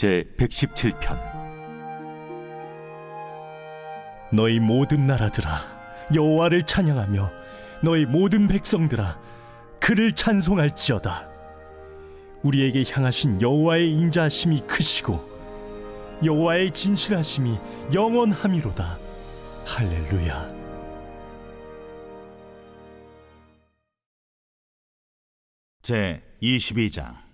제 117편. 너희 모든 나라들아 여호와를 찬양하며 너희 모든 백성들아 그를 찬송할지어다. 우리에게 향하신 여호와의 인자하심이 크시고 여호와의 진실하심이 영원함이로다. 할렐루야. 제 22장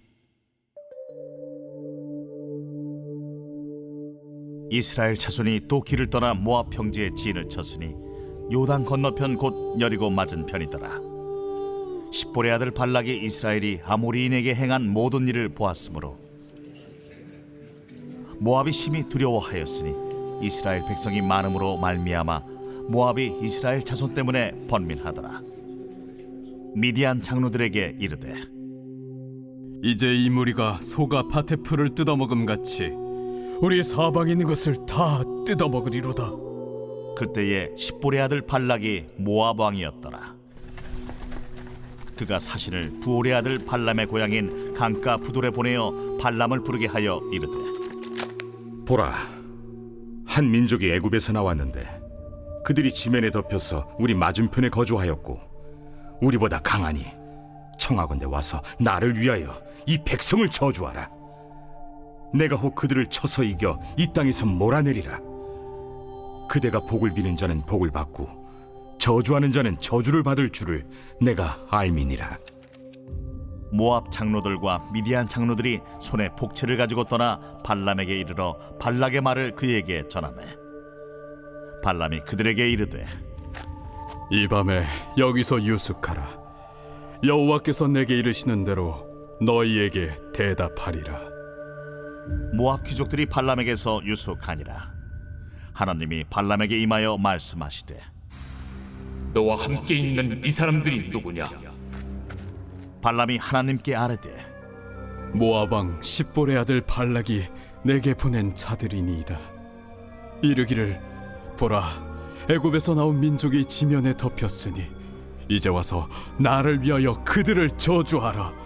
이스라엘 자손이 또 길을 떠나 모압 평지에 진을 쳤으니 요단 건너편 곧 여리고 맞은 편이더라. 십볼의 아들 발락이 이스라엘이 아모리인에게 행한 모든 일을 보았으므로 모압이 심히 두려워하였으니 이스라엘 백성이 많음으로 말미암아 모압이 이스라엘 자손 때문에 번민하더라. 미디안 장로들에게 이르되 이제 이 무리가 소가 밭의 풀을 뜯어먹음 같이 우리 사방에 있는 것을 다 뜯어먹으리로다. 그때에 십볼의 아들 발락이 모압 왕이었더라. 그가 사신을 부올의 아들 발람의 고향인 강가 부돌에 보내어 발람을 부르게 하여 이르되 보라, 한 민족이 애굽에서 나왔는데 그들이 지면에 덮여서 우리 맞은편에 거주하였고 우리보다 강하니 청하건대 와서 나를 위하여 이 백성을 저주하라. 내가 혹 그들을 쳐서 이겨 이 땅에서 몰아내리라. 그대가 복을 비는 자는 복을 받고 저주하는 자는 저주를 받을 줄을 내가 알미니라. 모압 장로들과 미디안 장로들이 손에 복채를 가지고 떠나 발람에게 이르러 발락의 말을 그에게 전하매 발람이 그들에게 이르되 이 밤에 여기서 유숙하라. 여호와께서 내게 이르시는 대로 너희에게 대답하리라. 모압 귀족들이 발람에게서 유숙하니라 하나님이 발람에게 임하여 말씀하시되 너와 함께 있는 이 사람들이 누구냐? 발람이 하나님께 아뢰되 모압 왕 십볼의 아들 발락이 내게 보낸 자들이니이다. 이르기를 보라 애굽에서 나온 민족이 지면에 덮였으니 이제 와서 나를 위하여 그들을 저주하라.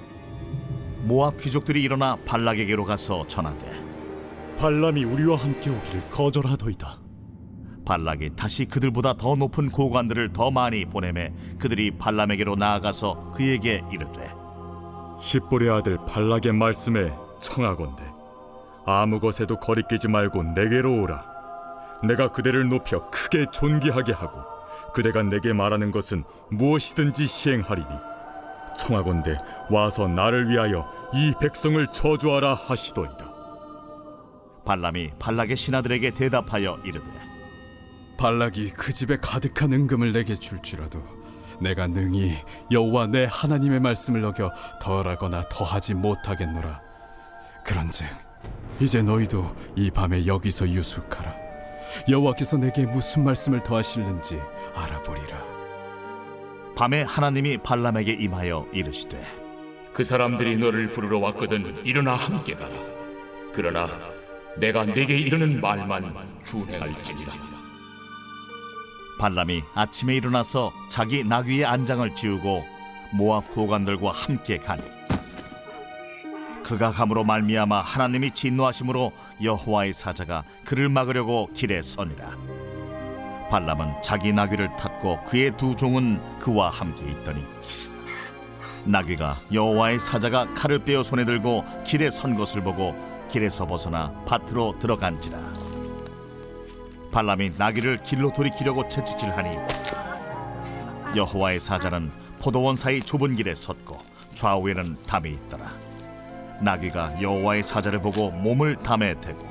모압 귀족들이 일어나 발락에게로 가서 전하되 발람이 우리와 함께 오기를 거절하더이다. 발락이 다시 그들보다 더 높은 고관들을 더 많이 보내매 그들이 발람에게로 나아가서 그에게 이르되 십볼의 아들 발락의 말씀에 청하건대 아무 것에도 거리끼지 말고 내게로 오라. 내가 그대를 높여 크게 존귀하게 하고 그대가 내게 말하는 것은 무엇이든지 시행하리니 청하건대 와서 나를 위하여 이 백성을 저주하라 하시도이다 발람이 발락의 신하들에게 대답하여 이르되 발락이 그 집에 가득한 은금을 내게 줄지라도 내가 능히 여호와 내 하나님의 말씀을 어겨 덜하거나 더하지 못하겠노라. 그런즉 이제 너희도 이 밤에 여기서 유숙하라. 여호와께서 내게 무슨 말씀을 더하실는지 알아보리라. 밤에 하나님이 발람에게 임하여 이르시되 그 사람들이 너를 부르러 왔거든 일어나 함께 가라. 그러나 내가 내게 이르는 말만 준행할지니라. 발람이 아침에 일어나서 자기 나귀의 안장을 지우고 모압 고관들과 함께 가니 그가 감으로 말미암아 하나님이 진노하심으로 여호와의 사자가 그를 막으려고 길에 서니라 발람은 자기 나귀를 탔고 그의 두 종은 그와 함께 있더니 나귀가 여호와의 사자가 칼을 빼어 손에 들고 길에 선 것을 보고 길에서 벗어나 밭으로 들어간지라. 발람이 나귀를 길로 돌이키려고 채찍질하니 여호와의 사자는 포도원 사이 좁은 길에 섰고 좌우에는 담이 있더라. 나귀가 여호와의 사자를 보고 몸을 담에 대고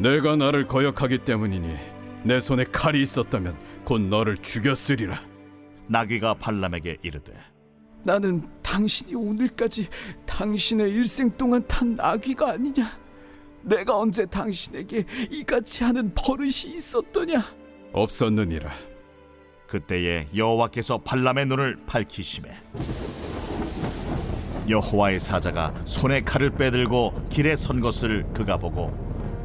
내가 나를 거역하기 때문이니 내 손에 칼이 있었다면 곧 너를 죽였으리라. 나귀가 발람에게 이르되 나는 당신이 오늘까지 당신의 일생 동안 탄 나귀가 아니냐? 내가 언제 당신에게 이같이 하는 버릇이 있었더냐? 없었느니라. 그때에 여호와께서 발람의 눈을 밝히심에 여호와의 사자가 손에 칼을 빼들고 길에 선 것을 그가 보고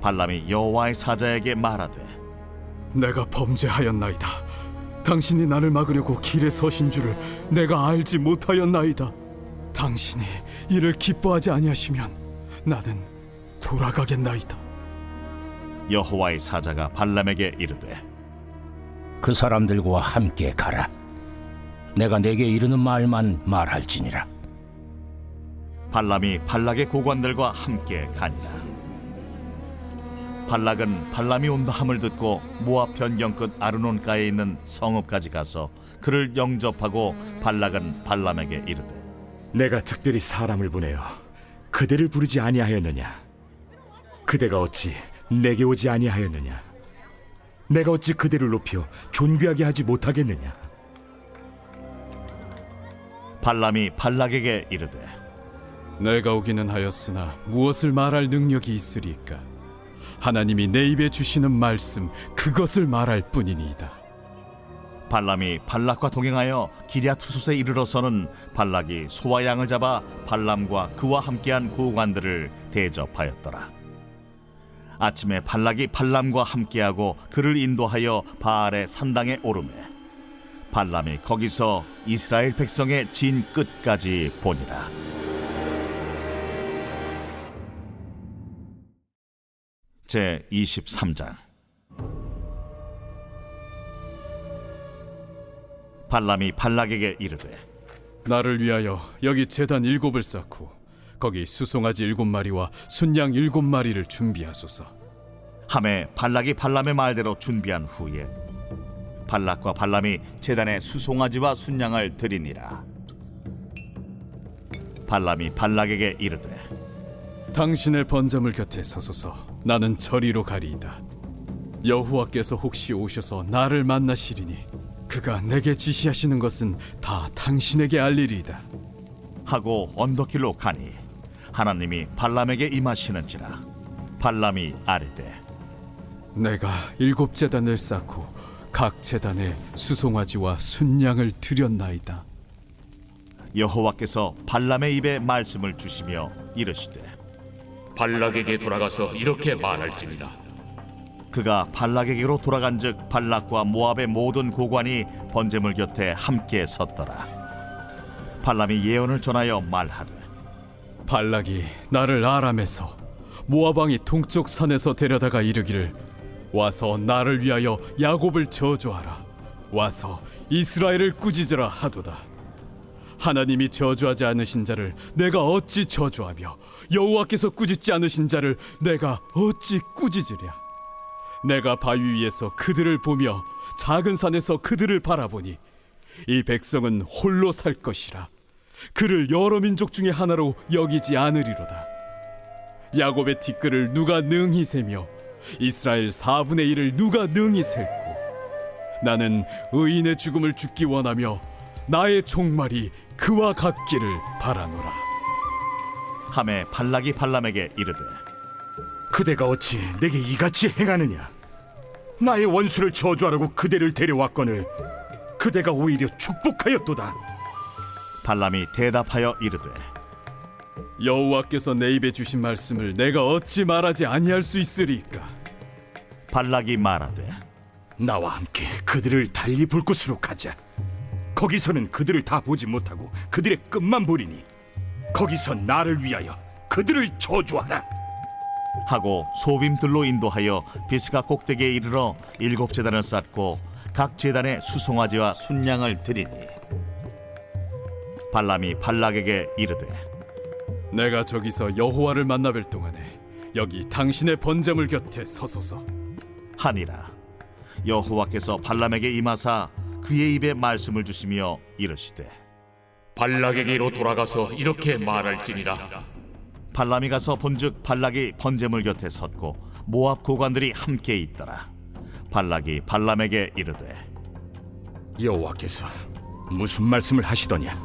발람이 여호와의 사자에게 말하되 내가 범죄하였나이다. 당신이 나를 막으려고 길에 서신 줄을 내가 알지 못하였나이다. 당신이 이를 기뻐하지 아니하시면 나는 돌아가겠나이다. 여호와의 사자가 발람에게 이르되 그 사람들과 함께 가라. 내가 내게 이르는 말만 말할지니라. 발람이 발락의 고관들과 함께 가니라 발락은 발람이 온다 함을 듣고 모압 변경 끝 아르논가에 있는 성읍까지 가서 그를 영접하고 발락은 발람에게 이르되 내가 특별히 사람을 보내어 그대를 부르지 아니하였느냐? 그대가 어찌 내게 오지 아니하였느냐? 내가 어찌 그대를 높여 존귀하게 하지 못하겠느냐? 발람이 발락에게 이르되 내가 오기는 하였으나 무엇을 말할 능력이 있으리까? 하나님이 내 입에 주시는 말씀 그것을 말할 뿐이니이다. 발람이 발락과 동행하여 기랴투솥에 이르러서는 발락이 소와 양을 잡아 발람과 그와 함께한 고관들을 대접하였더라. 아침에 발락이 발람과 함께하고 그를 인도하여 바알의 산당에 오르매 발람이 거기서 이스라엘 백성의 진 끝까지 보니라. 제 23장 발람이 발락에게 이르되 나를 위하여 여기 제단 일곱을 쌓고 거기 수송아지 일곱 마리와 순양 일곱 마리를 준비하소서. 함에 발락이 발람의 말대로 준비한 후에 발락과 발람이 제단에 수송아지와 순양을 드리니라 발람이 발락에게 이르되 당신의 번제물 곁에 서소서. 나는 저리로 가리이다. 여호와께서 혹시 오셔서 나를 만나시리니 그가 내게 지시하시는 것은 다 당신에게 알리리이다. 하고 언덕길로 가니 하나님이 발람에게 임하시는지라 발람이 아뢰되 내가 일곱 제단을 쌓고 각 제단에 수송아지와 순양을 드렸나이다. 여호와께서 발람의 입에 말씀을 주시며 이르시되 발락에게 돌아가서 이렇게 말할지니라. 그가 발락에게로 돌아간즉 발락과 모압의 모든 고관이 번제물 곁에 함께 섰더라. 발람이 예언을 전하여 말하되 발락이 나를 아람에서 모압 왕이 동쪽 산에서 데려다가 이르기를 와서 나를 위하여 야곱을 저주하라. 와서 이스라엘을 꾸짖으라 하도다 하나님이 저주하지 않으신 자를 내가 어찌 저주하며 여호와께서 꾸짖지 않으신 자를 내가 어찌 꾸짖으랴 내가 바위 위에서 그들을 보며 작은 산에서 그들을 바라보니 이 백성은 홀로 살 것이라 그를 여러 민족 중에 하나로 여기지 않으리로다. 야곱의 티끌을 누가 능히 세며 이스라엘 4분의 1을 누가 능히 셀고 나는 의인의 죽음을 죽기 원하며 나의 종말이 그와 같기를 바라노라. 함에 발락이 발람에게 이르되 그대가 어찌 내게 이같이 행하느냐? 나의 원수를 저주하라고 그대를 데려왔거늘 그대가 오히려 축복하였도다. 발람이 대답하여 이르되 여호와께서 내 입에 주신 말씀을 내가 어찌 말하지 아니할 수 있으리까? 발락이 말하되 나와 함께 그들을 달리 볼 곳으로 가자. 거기서는 그들을 다 보지 못하고 그들의 끝만 보리니 거기서 나를 위하여 그들을 저주하라. 하고 소빔들로 인도하여 비스가 꼭대기에 이르러 일곱 제단을 쌓고 각 제단에 수송아지와 순양을 드리니 발람이 발락에게 이르되 내가 저기서 여호와를 만나뵐 동안에 여기 당신의 번제물 곁에 서소서. 하니라 여호와께서 발람에게 임하사 그의 입에 말씀을 주시며 이르시되 발락에게로 돌아가서 이렇게 말할지니라 발람이 가서 본즉 발락이 번제물 곁에 섰고 모압 고관들이 함께 있더라 발락이 발람에게 이르되 여호와께서 무슨 말씀을 하시더냐?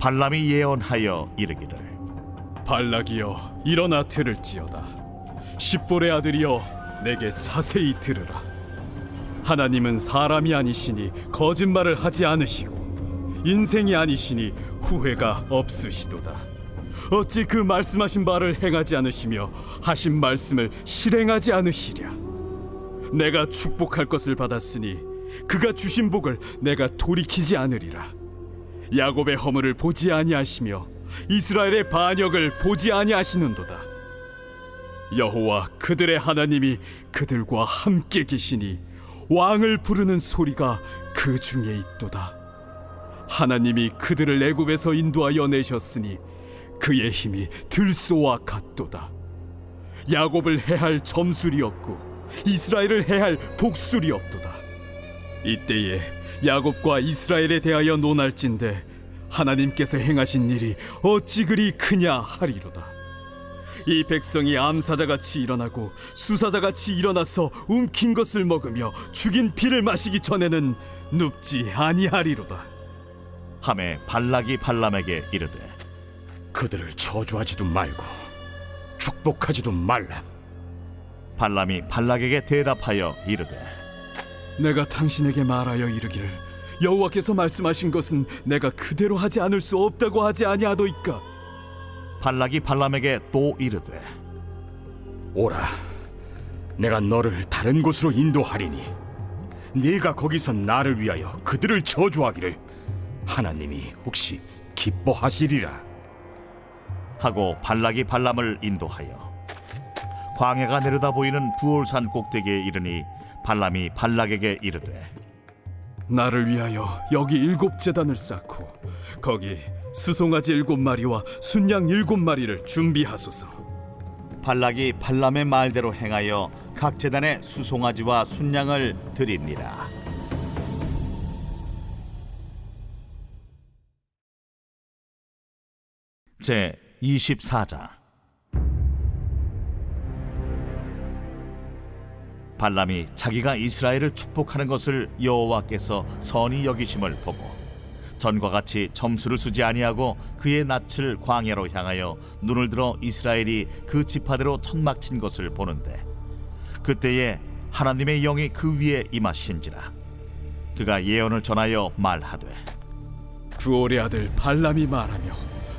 발람이 예언하여 이르기를 발락이여 일어나 들을지어다. 십볼의 아들이여 내게 자세히 들으라. 하나님은 사람이 아니시니 거짓말을 하지 않으시고 인생이 아니시니 후회가 없으시도다. 어찌 그 말씀하신 바를 행하지 않으시며 하신 말씀을 실행하지 않으시랴. 내가 축복할 것을 받았으니 그가 주신 복을 내가 돌이키지 않으리라. 야곱의 허물을 보지 아니하시며 이스라엘의 반역을 보지 아니하시는도다. 여호와 그들의 하나님이 그들과 함께 계시니 왕을 부르는 소리가 그 중에 있도다. 하나님이 그들을 애굽에서 인도하여 내셨으니 그의 힘이 들소와 같도다. 야곱을 해할 점술이 없고 이스라엘을 해할 복술이 없도다. 이때에 야곱과 이스라엘에 대하여 논할진대 하나님께서 행하신 일이 어찌 그리 크냐 하리로다. 이 백성이 암사자같이 일어나고 수사자같이 일어나서 움킨 것을 먹으며 죽인 피를 마시기 전에는 눕지 아니하리로다. 함에 발락이 발람에게 이르되 그들을 저주하지도 말고 축복하지도 말라. 발람이 발락에게 대답하여 이르되 내가 당신에게 말하여 이르기를 여호와께서 말씀하신 것은 내가 그대로 하지 않을 수 없다고 하지 아니하도이까. 발락이 발람에게 또 이르되 오라, 내가 너를 다른 곳으로 인도하리니 네가 거기서 나를 위하여 그들을 저주하기를 하나님이 혹시 기뻐하시리라. 하고 발락이 발람을 인도하여 광해가 내려다 보이는 부올산 꼭대기에 이르니 발람이 발락에게 이르되 나를 위하여 여기 일곱 재단을 쌓고 거기 수송아지 일곱 마리와 순양 일곱 마리를 준비하소서. 발락이 발람의 말대로 행하여 각 재단에 수송아지와 순양을 드립니다. 제 24장 발람이 자기가 이스라엘을 축복하는 것을 여호와께서 선히 여기심을 보고 전과 같이 점수를 쓰지 아니하고 그의 낯을 광야로 향하여 눈을 들어 이스라엘이 그 지파대로 천막 친 것을 보는데 그때에 하나님의 영이 그 위에 임하신지라 그가 예언을 전하여 말하되 구올의 아들 발람이 말하며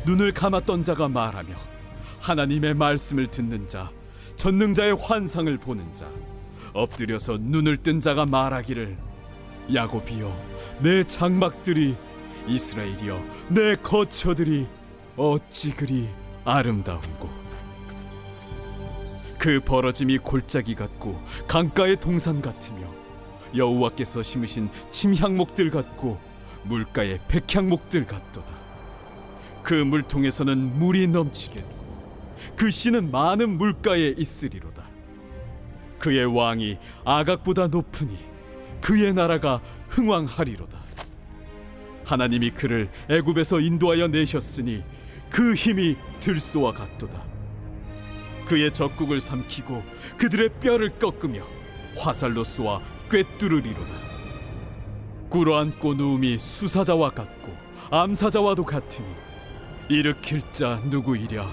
눈을 감았던 자가 말하며 하나님의 말씀을 듣는 자 전능자의 환상을 보는 자 엎드려서 눈을 뜬 자가 말하기를 야곱이여 내 장막들이 이스라엘이여 내 거처들이 어찌 그리 아름다운고 그 벌어짐이 골짜기 같고 강가의 동산 같으며 여호와께서 심으신 침향목들 같고 물가의 백향목들 같도다. 그 물통에서는 물이 넘치겠고 그 씨는 많은 물가에 있으리로다. 그의 왕이 아각보다 높으니 그의 나라가 흥왕하리로다. 하나님이 그를 애굽에서 인도하여 내셨으니 그 힘이 들소와 같도다. 그의 적국을 삼키고 그들의 뼈를 꺾으며 화살로 쏘아 꿰뚫으리로다. 꿇어앉고 누움이 수사자와 같고 암사자와도 같으니 일으킬 자 누구이랴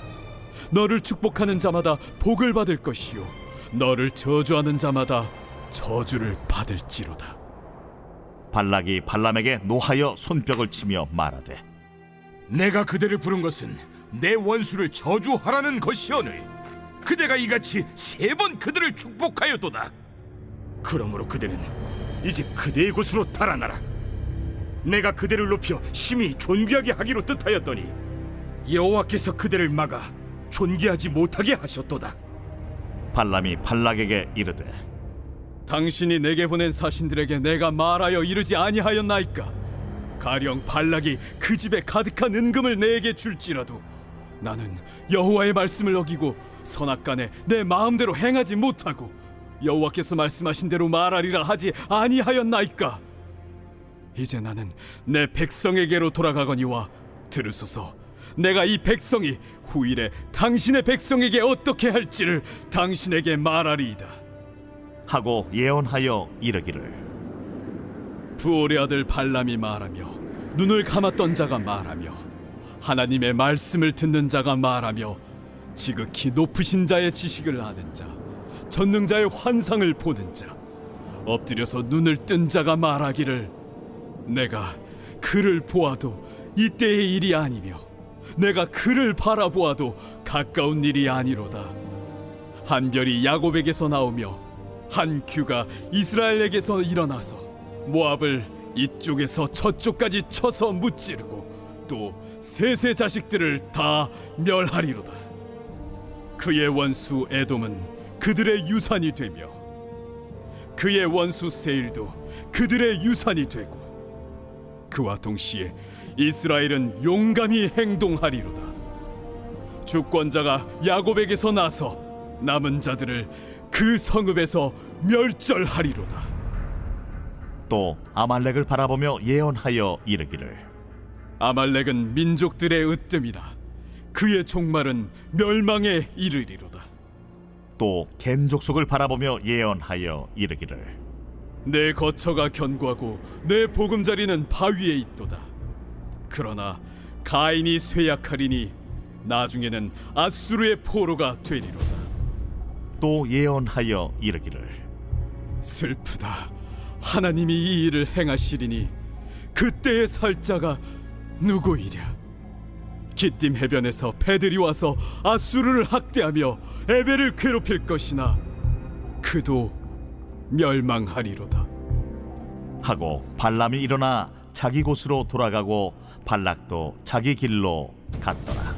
너를 축복하는 자마다 복을 받을 것이요 너를 저주하는 자마다 저주를 받을지로다 발락이 발람에게 노하여 손뼉을 치며 말하되 내가 그들을 부른 것은 내 원수를 저주하라는 것이오늘 그대가 이같이 세 번 그들을 축복하였도다. 그러므로 그대는 이제 그대의 곳으로 달아나라. 내가 그대를 높여 심히 존귀하게 하기로 뜻하였더니 여호와께서 그대를 막아 존귀하지 못하게 하셨도다. 발람이 발락에게 이르되 당신이 내게 보낸 사신들에게 내가 말하여 이르지 아니하였나이까? 가령 발락이 그 집에 가득한 은금을 내게 줄지라도 나는 여호와의 말씀을 어기고 선악간에 내 마음대로 행하지 못하고 여호와께서 말씀하신 대로 말하리라 하지 아니하였나이까? 이제 나는 내 백성에게로 돌아가거니와 들으소서. 내가 이 백성이 후일에 당신의 백성에게 어떻게 할지를 당신에게 말하리이다 하고 예언하여 이르기를. 부올의 아들 발람이 말하며 눈을 감았던 자가 말하며 하나님의 말씀을 듣는 자가 말하며 지극히 높으신 자의 지식을 아는 자 전능자의 환상을 보는 자 엎드려서 눈을 뜬 자가 말하기를 내가 그를 보아도 이때의 일이 아니며 내가 그를 바라보아도 가까운 일이 아니로다. 한 별이 야곱에게서 나오며 한 규가 이스라엘에게서 일어나서 모압을 이쪽에서 저쪽까지 쳐서 무찌르고 또 셋의 자식들을 다 멸하리로다. 그의 원수 에돔은 그들의 유산이 되며 그의 원수 세일도 그들의 유산이 되고 그와 동시에 이스라엘은 용감히 행동하리로다. 주권자가 야곱에게서 나서 남은 자들을 그 성읍에서 멸절하리로다. 또 아말렉을 바라보며 예언하여 이르기를 아말렉은 민족들의 으뜸이다. 그의 종말은 멸망에 이르리로다. 또 겐 족속을 바라보며 예언하여 이르기를 내 거처가 견고하고 내 보금자리는 바위에 있도다. 그러나 가인이 쇠약하리니 나중에는 아수르의 포로가 되리로다. 또 예언하여 이르기를 슬프다. 하나님이 이 일을 행하시리니 그때의 살자가 누구이랴? 기띔 해변에서 배들이 와서 아수르를 학대하며 에벨을 괴롭힐 것이나 그도 멸망하리로다. 하고 발람이 일어나 자기 곳으로 돌아가고 발락도 자기 길로 갔더라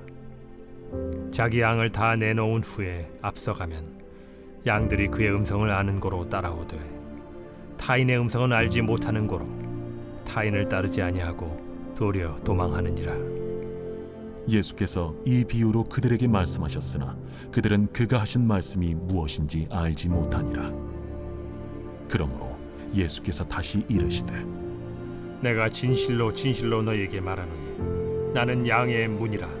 자기 양을 다 내놓은 후에 앞서가면 양들이 그의 음성을 아는 고로 따라오되 타인의 음성은 알지 못하는 고로 타인을 따르지 아니하고 도리어 도망하느니라. 예수께서 이 비유로 그들에게 말씀하셨으나 그들은 그가 하신 말씀이 무엇인지 알지 못하니라. 그러므로 예수께서 다시 이르시되 내가 진실로 진실로 너희에게 말하노니 나는 양의 문이라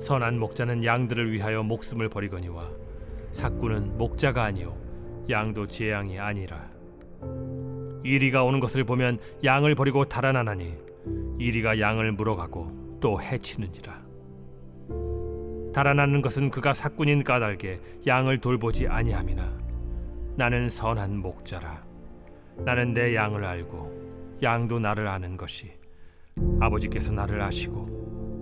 선한 목자는 양들을 위하여 목숨을 버리거니와 사꾼은 목자가 아니요 양도 제양이 아니라. 이리가 오는 것을 보면 양을 버리고 달아나나니 이리가 양을 물어가고 또 해치는지라. 달아나는 것은 그가 사꾼인 까닭에 양을 돌보지 아니함이나 나는 선한 목자라. 나는 내 양을 알고 양도 나를 아는 것이 아버지께서 나를 아시고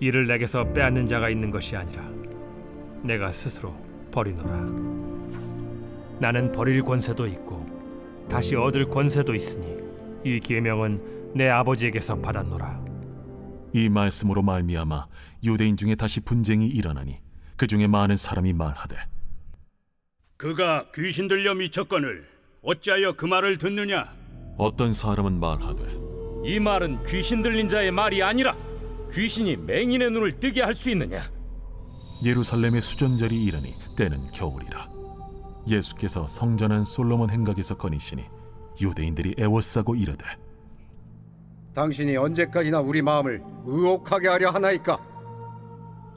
이를 내게서 빼앗는 자가 있는 것이 아니라 내가 스스로 버리노라. 나는 버릴 권세도 있고 다시 얻을 권세도 있으니 이 계명은 내 아버지에게서 받았노라. 이 말씀으로 말미암아 유대인 중에 다시 분쟁이 일어나니 그 중에 많은 사람이 말하되 그가 귀신 들려 미쳤거늘 어찌하여 그 말을 듣느냐? 어떤 사람은 말하되 이 말은 귀신 들린 자의 말이 아니라 귀신이 맹인의 눈을 뜨게 할 수 있느냐? 예루살렘의 수전절이 이르니 때는 겨울이라 예수께서 성전한 솔로몬 행각에서 거니시니 유대인들이 애워싸고 이르되 당신이 언제까지나 우리 마음을 의혹하게 하려 하나이까?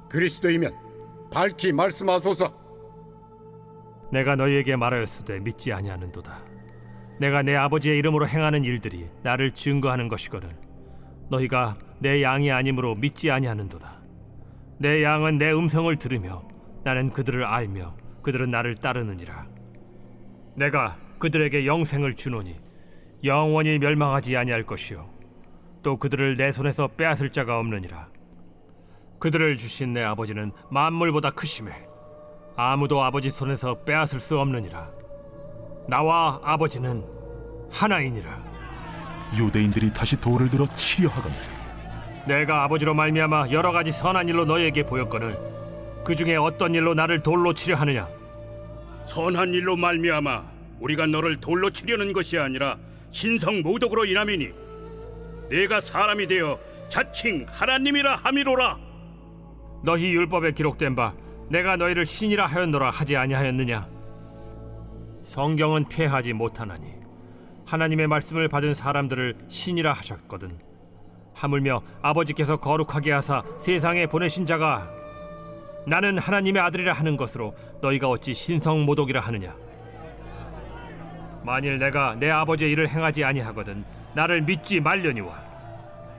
그리스도이면 밝히 말씀하소서. 내가 너희에게 말하였으되 믿지 아니하는도다. 내가 내 아버지의 이름으로 행하는 일들이 나를 증거하는 것이거늘 너희가 내 양이 아니므로 믿지 아니하는도다. 내 양은 내 음성을 들으며 나는 그들을 알며 그들은 나를 따르느니라. 내가 그들에게 영생을 주노니 영원히 멸망하지 아니할 것이요 또 그들을 내 손에서 빼앗을 자가 없느니라. 그들을 주신 내 아버지는 만물보다 크심에 아무도 아버지 손에서 빼앗을 수 없느니라. 나와 아버지는 하나이니라. 유대인들이 다시 돌을 들어 치려 하거늘 내가 아버지로 말미암아 여러 가지 선한 일로 너희에게 보였거늘 그 중에 어떤 일로 나를 돌로 치려 하느냐? 선한 일로 말미암아 우리가 너를 돌로 치려는 것이 아니라 신성 모독으로 인함이니 내가 사람이 되어 자칭 하나님이라 함이로라. 너희 율법에 기록된 바 내가 너희를 신이라 하였노라 하지 아니하였느냐? 성경은 폐하지 못하나니 하나님의 말씀을 받은 사람들을 신이라 하셨거든. 하물며 아버지께서 거룩하게 하사 세상에 보내신 자가 나는 하나님의 아들이라 하는 것으로 너희가 어찌 신성 모독이라 하느냐? 만일 내가 내 아버지의 일을 행하지 아니하거든 나를 믿지 말려니와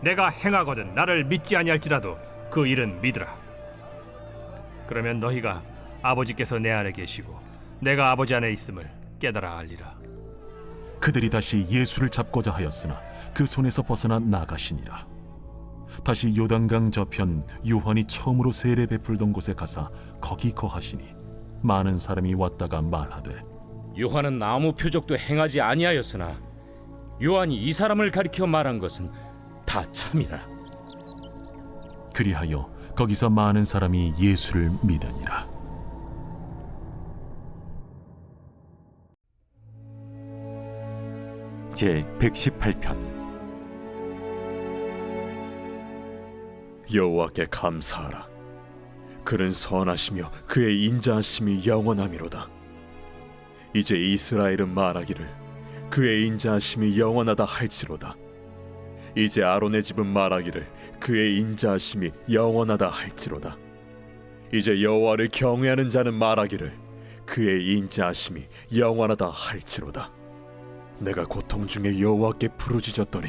내가 행하거든 나를 믿지 아니할지라도 그 일은 믿으라. 그러면 너희가 아버지께서 내 안에 계시고 내가 아버지 안에 있음을 깨달아 알리라. 그들이 다시 예수를 잡고자 하였으나 그 손에서 벗어나 나가시니라 다시 요단강 저편 요한이 처음으로 세례 베풀던 곳에 가사 거기 거하시니 많은 사람이 왔다가 말하되 요한은 아무 표적도 행하지 아니하였으나 요한이 이 사람을 가리켜 말한 것은 다 참이라. 그리하여 거기서 많은 사람이 예수를 믿으니라 제 118편 여호와께 감사하라. 그는 선하시며 그의 인자하심이 영원함이로다. 이제 이스라엘은 말하기를 그의 인자하심이 영원하다 할지로다. 이제 아론의 집은 말하기를 그의 인자하심이 영원하다 할지로다. 이제 여호와를 경외하는 자는 말하기를 그의 인자하심이 영원하다 할지로다. 내가 고통 중에 여호와께 부르짖었더니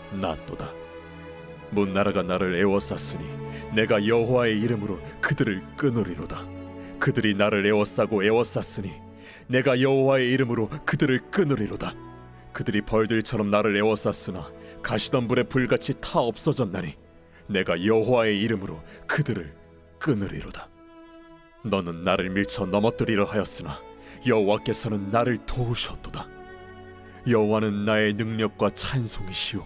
낫도다. 문나라가 나를 애워쌌으니 내가 여호와의 이름으로 그들을 끊으리로다. 그들이 나를 애워싸고 애워쌌으니 내가 여호와의 이름으로 그들을 끊으리로다. 그들이 벌들처럼 나를 애워쌌으나 가시던 불에 불같이 타 없어졌나니 내가 여호와의 이름으로 그들을 끊으리로다. 너는 나를 밀쳐 넘어뜨리려 하였으나 여호와께서는 나를 도우셨도다. 여호와는 나의 능력과 찬송이시요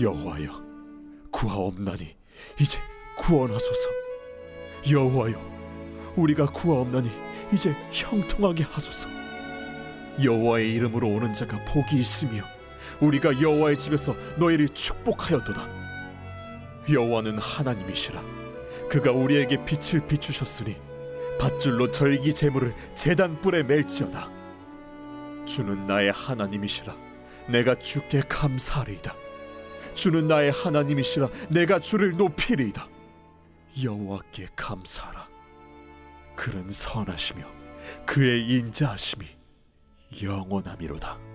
여호와여 구하옵나니 이제 구원하소서. 여호와여 우리가 구하옵나니 이제 형통하게 하소서. 여호와의 이름으로 오는 자가 복이 있으며 우리가 여호와의 집에서 너희를 축복하였도다. 여호와는 하나님이시라. 그가 우리에게 빛을 비추셨으니 밧줄로 절기 제물을 제단 뿔에 멜지어다. 주는 나의 하나님이시라. 내가 주께 감사하리이다. 주는 나의 하나님이시라. 내가 주를 높이리이다. 여호와께 감사하라. 그는 선하시며 그의 인자하심이 영원함이로다.